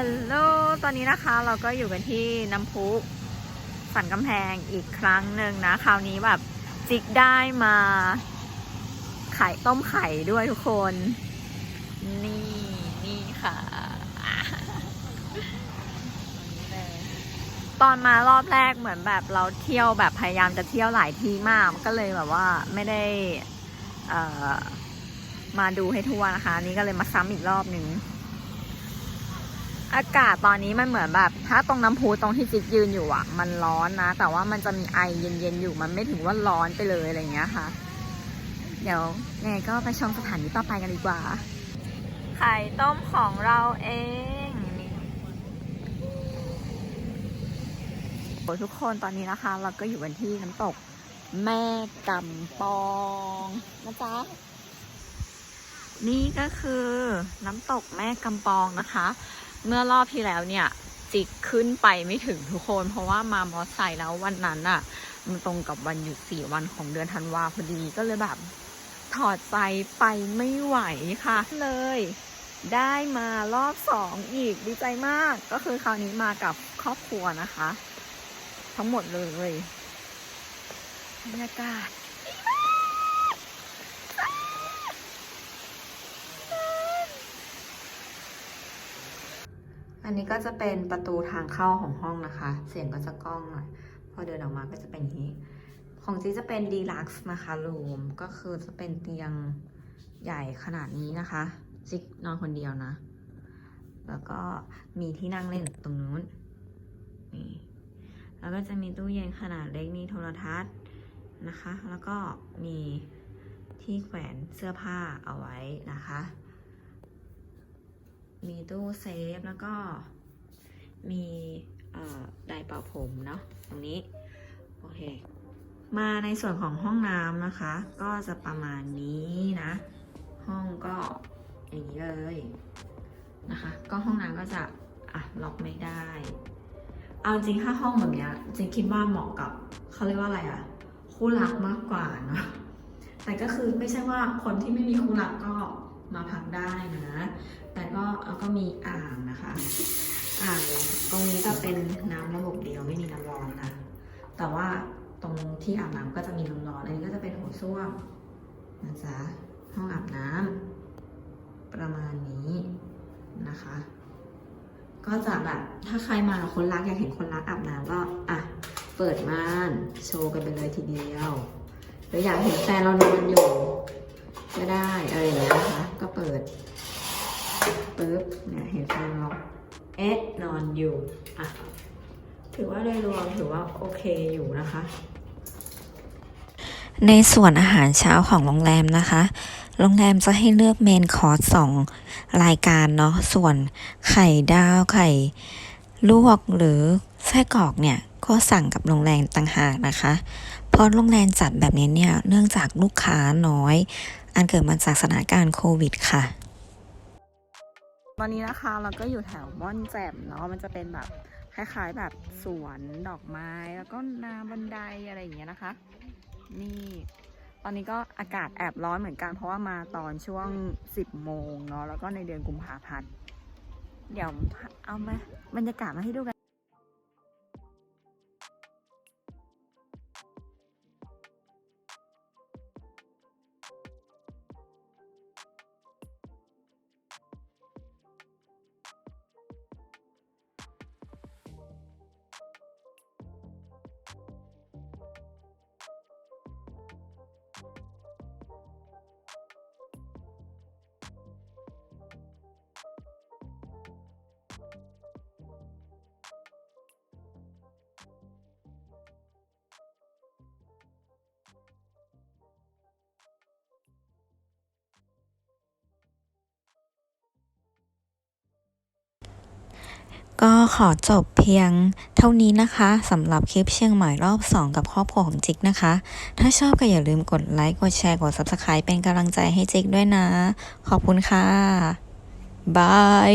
ฮัลโหล ตอนนี้นะคะเราก็อยู่กันที่น้ำพุสันกำแพงอีกครั้งหนึ่งนะ คราวนี้แบบจิกได้มาไข่ต้มไข่ด้วยทุกคน นี่นี่ค่ะตอนมารอบแรกเหมือนแบบเราเที่ยวแบบพยายามจะเที่ยวหลายที่มากก็เลยแบบว่าไม่ได้มาดูให้ทั่วนะคะ นี่ก็เลยมาซ้ำอีกรอบหนึ่ง อากาศตอนนี้มันเหมือนแบบ ถ้าตรงน้ำพุตรงที่จิ๊กยืนอยู่อะ มันร้อนนะ แต่ว่ามันจะมีไอเย็นๆอยู่มันไม่ถึงว่าร้อนไปเลยอะไรเงี้ยค่ะ เดี๋ยวยังไงก็ไปชมสถานที่ต่อไปกันดีกว่า ไข่ต้มของเราเองทุกคนตอนนี้นะคะ เราก็อยู่กันที่น้ำตกแม่กำปองนะจ๊ะนี่ก็คือน้ำตกแม่กำปองนะคะ เมื่อรอบที่แล้วเนี่ย จิกขึ้นไปไม่ถึงทุกคน เพราะว่ามามอไซค์แล้ววันนั้นอะมันตรงกับวันหยุดสี่วันของเดือนธันวาพอดีก็เลยแบบ ถอดใจไปไม่ไหวค่ะ เลย ได้มารอบสองอีกดีใจมาก ก็คือคราวนี้มากับครอบครัวนะคะ ทั้งหมดเลยบรรยากาศ อันนี้ก็จะเป็นประตูทางเข้าของห้องนะคะ เสียงก็จะก้องหน่อย พอเดินออกมาก็จะเป็นอย่างนี้ ของจีจะเป็นดีลักซ์นะคะรูมก็คือจะเป็นเตียงใหญ่ขนาดนี้นะคะจิกนอนคนเดียวนะ แล้วก็มีที่นั่งเล่นตรงนู้นนี่แล้วก็จะมีตู้เย็นขนาดเล็กมีโทรทัศน์นะคะ แล้วก็มีที่แขวนเสื้อผ้าเอาไว้นะคะ มีตู้เซฟแล้วก็มีไดร์เป่าผมเนาะตรงนี้ โอเค มาในส่วนของห้องน้ำนะคะ ก็จะประมาณนี้นะ ห้องก็อย่างนี้เลยนะคะ ก็ห้องน้ำก็จะอะล็อกไม่ได้ เอาจริงถ้าห้องแบบเนี้ยจริงคิดว่าเหมาะกับเขาเรียกว่าอะไรอะคู่รักมากกว่าเนอะแต่ก็คือไม่ใช่ว่าคนที่ไม่มีคู่รักก็มาพักได้นะ มีอ่างนะคะอ่างตรงนี้จะเป็นน้ำระบบเดียวไม่มีน้ำร้อนนะแต่ว่าตรงที่อาบน้ำก็จะมีน้ำร้อนอันนี้ก็จะเป็นโถส้วมนะจ๊ะห้องอาบน้ำประมาณนี้นะคะ ก็จะแบบถ้าใครมากับคนรักอยากเห็นคนรักอาบน้ำก็อะเปิดม่านโชว์กันไปเลยทีเดียวหรืออยากเห็นแฟนเรานอนอยู่ก็ได้อะไรอย่างเงี้ยนะคะ ก็เปิด ปึ๊บเนี่ยเห็นแฟนเราเอ๊ะนอนอยู่อะถือว่าโดยรวมถือว่าโอเคอยู่นะคะ ในส่วนอาหารเช้าของโรงแรมนะคะ โรงแรมจะให้เลือกเมนคอร์สสองรายการเนาะส่วนไข่ดาวไข่ลวกหรือไส้กรอกเนี่ยก็สั่งกับโรงแรมต่างหากนะคะเพราะโรงแรมจัดแบบนี้เนี่ยเนื่องจากลูกค้าน้อย อันเกิดมาจากสถานการณ์โควิดค่ะ ตอนนี้นะคะเราก็อยู่แถวม่อนแจ่มเนาะมันจะเป็นแบบคล้ายๆแบบสวนดอกไม้แล้วก็นาบันไดอะไรอย่างเงี้ยนะคะ นี่ตอนนี้ก็อากาศแอบร้อนเหมือนกัน เพราะว่ามาตอนช่วง 10 โมงเนาะแล้วก็ในเดือนกุมภาพันธ์เดี๋ยวเอามาบรรยากาศมาให้ดูกัน ก็ขอจบเพียงเท่านี้นะคะสำหรับคลิปเชียงใหม่รอบ 2 กับครอบครัวของจิกนะคะ ถ้าชอบก็อย่าลืมกดไลค์ กดแชร์ กด Subscribe เป็นกำลังใจให้จิกด้วยนะ ขอบคุณค่ะบาย